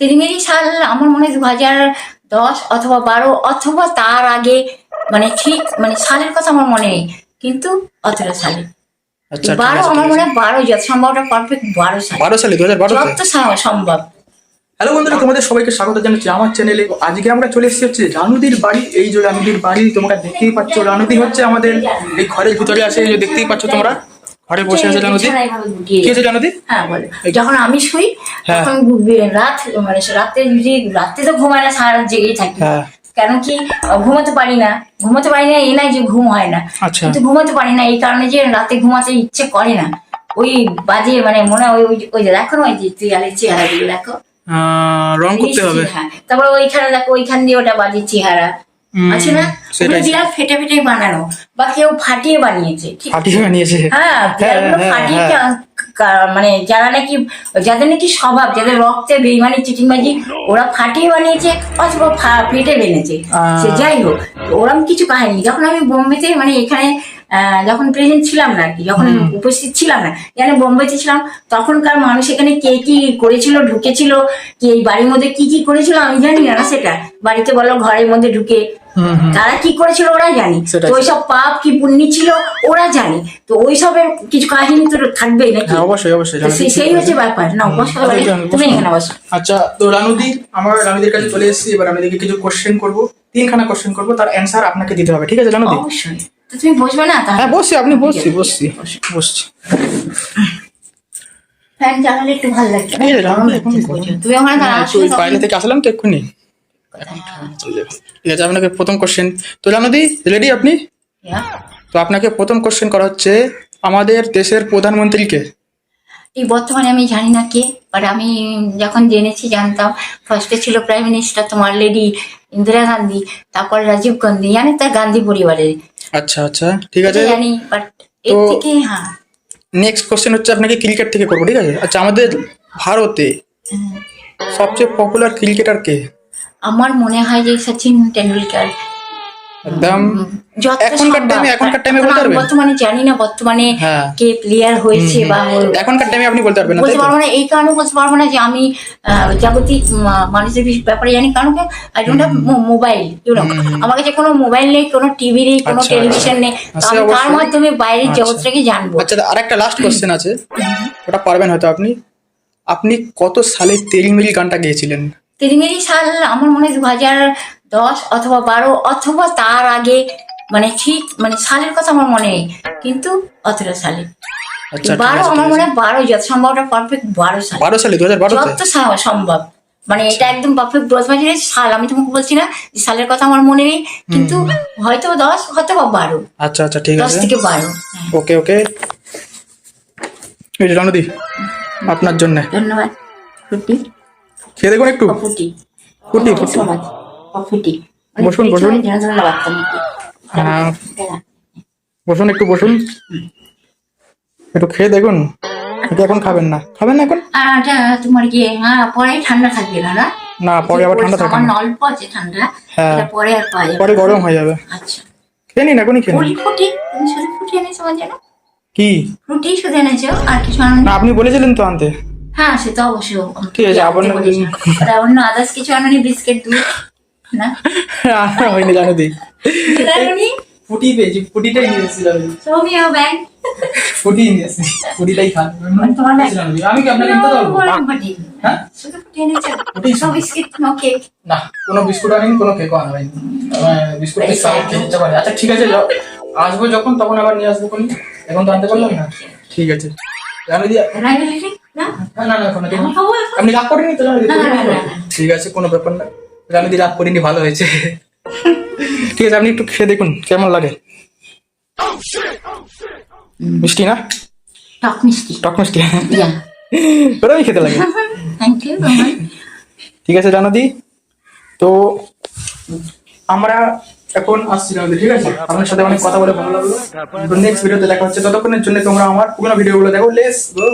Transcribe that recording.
তিরিমেরি সাল আমার মনে হয় দু হাজার দশ অথবা বারো অথবা তার আগে মানে ঠিক মানে সালের কথা আমার মনে নেই কিন্তু অতটা সালে। আচ্ছা বারো আমার মনে হয় বারো যত সম্ভবটা পারফেক্ট বারো সাল। বারো সালে দু হাজার বারোতে? যত সম্ভব। হ্যালো বন্ধুরা তোমাদের সবাইকে স্বাগত জানাচ্ছি আমার চ্যানেলে আজকে আমরা চলে এসেছি হচ্ছে রানুদির বাড়ি। এই যে রানুদির বাড়ি তোমরা দেখতেই পাচ্ছ রানুদি হচ্ছে আমাদের এই ঘরের ভিতরে আছে যে দেখতেই পাচ্ছ তোমরা। ঘরে বসে আছে বিছানায় কি আছে রানুদি হ্যাঁ বলো। যখন আমি শুই হ্যাঁ। তখন রাত মানে রাতে যদি রাতে তো ঘুমায় না সারা রাত জেগেই থাকি। হ্যাঁ। কেন কি ঘুমাতে পারি না। ঘুমাতে পারি না এই নাই যে ঘুম হয় না। আচ্ছা। কিন্তু ঘুমাতে পারি না এই কারণে যে রাতে ঘুমাতে ইচ্ছে করে না। ওই বাজে মানে মনে হয় ওই ওই- যে দেখো না ওই যে চেহারা গুলো দেখো। রং করতে হবে। হ্যাঁ। তারপর ওইখানে দেখো ওইখান দিয়ে ওটা বাজে চেহারা। আছে না। ফেটে ফেটে বানানো বা কেউ ফাটিয়ে বানিয়েছে ফাটিয়ে বানিয়েছে। হ্যাঁ দেয়ালগুলো হ্যাঁ, ফাটিয়ে হ্যাঁ। মানে যারা নাকি যাদের নাকি স্বভাব যাদের রক্তে বেইমানি চিটিংবাজি ওরা ফাটিয়ে বানিয়েছে অথবা ফেটে বেনেছে সে যাই হোক ওরম কিছু কাহিনী। যখন আমি বোম্বেতে মানে এখানে যখন প্রেজেন্ট ছিলাম না আর কি যখন উপস্থিত ছিলাম না এখানে বোম্বেতে ছিলাম তখনকার মানুষ এখানে কে কি করেছিল ঢুকেছিল কি এই বাড়ির মধ্যে কি কি করেছিল আমি জানি না সেটা। বাড়িতে বলো ঘরের মধ্যে ঢুকে তারা কি করেছিল ওরা জানি। তো ওইসব পাপ কি পুণ্যি ছিল ওরা জানি। তো ওইসবের কিছু কাহিনী তো থাকবেই নাকি? হ্যাঁ অবশ্যই অবশ্যই সেই- হচ্ছে ব্যাপার। না এবারে, তুমি এখানে বসো। আচ্ছা তো রানুদি আমার রানুদির কাছে চলে এসেছি এবার রানুদিকে কিছু কোশ্চেন করব তিনখানা কোশ্চেন করব তার অ্যান্সার আপনাকে দিতে হবে ঠিক আছে রানুদি? অবশ্যই। তো তুমি বসবে না হ্যাঁ বসছি আপনি বসছি বসছি। বসছি। ফ্যান চালালে একটু ভালো লাগছে। তুমি ওখানে একটু বাইরে থেকে আসলাম তো এক্ষুনি। ঠিক আছে আপনাকে প্রথম কোশ্চেন তো রানুদি রেডি আপনি? তো আপনাকে প্রথম কোশ্চেন করা হচ্ছে আমাদের দেশের প্রধানমন্ত্রীকে। এই বর্তমানে আমি জানি না কে বাট আমি যখন জেনেছি জানতাম। ফার্স্টে ছিল প্রাইম মিনিস্টার তোমার লেডি ইন্দিরা গান্ধী তারপর রাজীব গান্ধী জানি তার গান্ধী পরিবারের। আচ্ছা আচ্ছা। ঠিক আছে। জানি বাট এর তো- থেকে হ্যাঁ। নেক্সট কোশ্চেন হচ্ছে আপনাকে ক্রিকেট থেকে করব ঠিক আছে? আচ্ছা আমাদের ভারতে হ্যাঁ। সবচেয়ে পপুলার ক্রিকেটার কে? আমার মনে হয় যে সচিন টেন্ডুলকার একদম। এখনকার টাইমে এখনকার টাইমে বলতে পারবেন বর্তমানে জানি না বর্তমানে হ্যাঁ। কে প্লেয়ার হয়েছে বা এখনকার টাইমে আপনি বলতে পারবেন না বলতে পারব না এই কারণে বলতে পারব না যে আমি জাগতিক মানুষের ব্যাপারে জানি কারণ I don't have mobile you know আমার কাছে কোনো মোবাইল নেই কোনো টিভি নেই কোনো আচ্ছা, টেলিভিশন নেই আচ্ছা, আমি তার মাধ্যমে বাইরের জগৎটাকে জানব। আচ্ছা আরেকটা লাস্ট কোশ্চেন আছে। ওটা পারবেন হয়তো আপনি। আপনি কত সালে তেরিমিরি গানটা গেয়েছিলেন? তিরিমেরি সাল আমার মনে হয় দু হাজার দশ অথবা বারো অথবা তার আগে মানে ঠিক মানে সালের কথা আমার মনে নেই কিন্তু অতটা সালে। আচ্ছা বারো আমার মনে হয় বারো যত সম্ভবটা পারফেক্ট বারো সাল। বারো সালে দু হাজার বারোতে? যত সম্ভব। মানে এটা একদম পারফেক্ট দশ বছরের সাল আমি তোমাকে বলছি না যে সালের কথা আমার মনে নেই কিন্তু হয়তো দশ হয়তো বা বারো। আচ্ছা আচ্ছা ঠিক আছে। দশ থেকে বারো হ্যাঁ, ওকে ওকে। এই রানুদি আপনার জন্য। ধন্যবাদ। ফুটি খেয়ে দেখুন একটু। ফুটি ফুটি, ফুটি। সমাজ বসুন, বসুন। হ্যাঁ। বসুন একটু বসুন। একটু খেয়ে দেখুন। এখন খাবেন না। খাবেন না এখন? তোমার হ্যাঁ পরে ঠান্ডা থাকবে না পরে আবার ঠান্ডা থাকে না। অল্প আছে ঠান্ডা। হ্যাঁ। পরে আর পাওয়া পরে গরম হয়ে যাবে। আচ্ছা। খেয়ে নিন এখনই খেয়ে নিন। ফুটি তুমি শুধু ফুটি এনেছো আমার জন্য? কি? শুধু এনেছো? আর কিছু আনো না আপনি বলেছিলেন তো আনতে। হ্যাঁ সে তো অবশ্যই। ঠিক আছে, আপনার। অন্য আদার্স কিছু আনোনি? বিস্কিট দুধ? না? আনা হয়নি জানো দি। ফুটি পেয়েছি ফুটিটাই ফুটি নিয়ে এসেছি ফুটিটাই খান। দি। আমি কি আপনাকে নিতে পারব? হ্যাঁ? সব বিস্কিট নো কেক না কোনো বিস্কুট আনিনি কোনো কেকও আনা হয়নি বিস্কুট পারে। আচ্ছা ঠিক আছে আসব যখন তখন আবার নিয়ে আসব কোন এখন তো আনতে পারলাম না? ঠিক আছে। জানো দি। না? না আপনি রাগ করেনি তো। ঠিক আছে কোনো ব্যাপার না। আমি দি রাগ করিনি ভালো হয়েছে। ঠিক আছে আপনি একটু খেয়ে দেখুন কেমন লাগে? মিষ্টি না? টক মিষ্টি। টক মিষ্টি ওরাই খেতে লাগে। ঠিক আছে জানাদি তো আমরা এখন আসছি জানাদি ঠিক আছে? আপনার সাথে অনেক কথা বলে ভালো লাগল। নেক্সট ভিডিওতে দেখা হচ্ছে। ততক্ষণের জন্য তোমরা আমার পুরোনো ভিডিওগুলো দেখো। Let's go